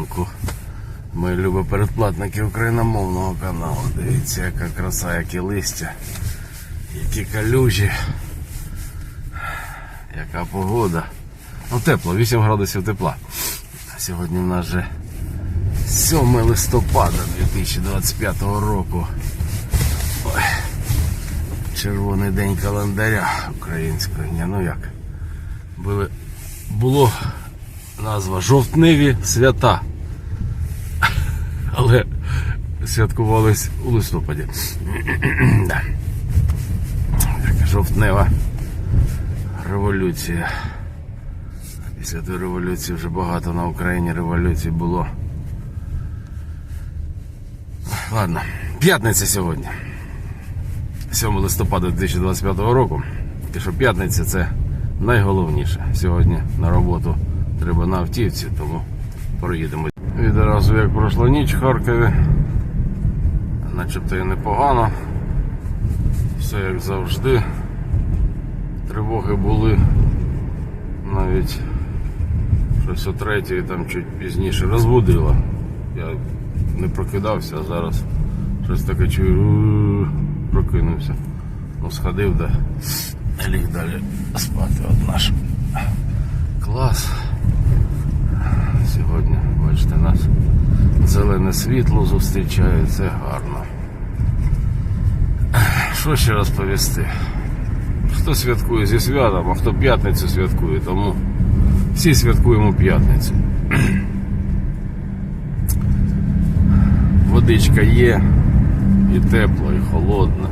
ранку. Мої любі передплатники україномовного каналу. Дивіться, яка краса, які листя, які калюжі, яка погода. Ну тепло, 8 градусів тепла. Сьогодні в нас же 7 листопада 2025 року. Ой. Червоний день календаря українського. Ні, ну як? Були, було назва Жовтневі свята. Але святкувались у листопаді. Да. Жовтнева революція. Після тої революції вже багато на Україні революцій було. Ладно, п'ятниця сьогодні. 7 листопада 2025 року. І що п'ятниця це найголовніше. Сьогодні на роботу треба на автівці, тому проїдемо. Відразу як пройшла ніч в Харкові. Начебто і непогано. Все як завжди. Тривоги були навіть щось о третій, там чуть пізніше розбудило. Я не прокидався, а зараз щось таке чую, прокинувся. Ну, сходив, да ліг далі спати. От наш клас. Сьогодні, бачите, нас зелене світло зустрічає, це гарно. Що ще розповісти? Хто святкує зі святом, а хто п'ятницю святкує, тому всі святкуємо п'ятницю. Водичка є, і тепло, і холодно.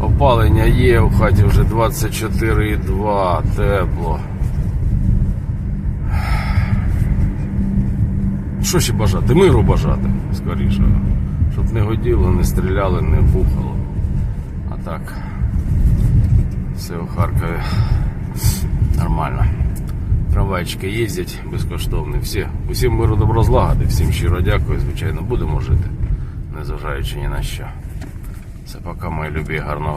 Опалення є, у хаті вже 24,2, тепло. Що ще бажати? Миру бажати, скоріше. Щоб не годіло, не стріляли, не бухало. А так, все у Харкові нормально. Трамвайчики їздять безкоштовні. Всі, усім миру добро злагоди, всім щиро дякую. Звичайно, будемо жити, незважаючи ні на що. Це поки мої любі гарного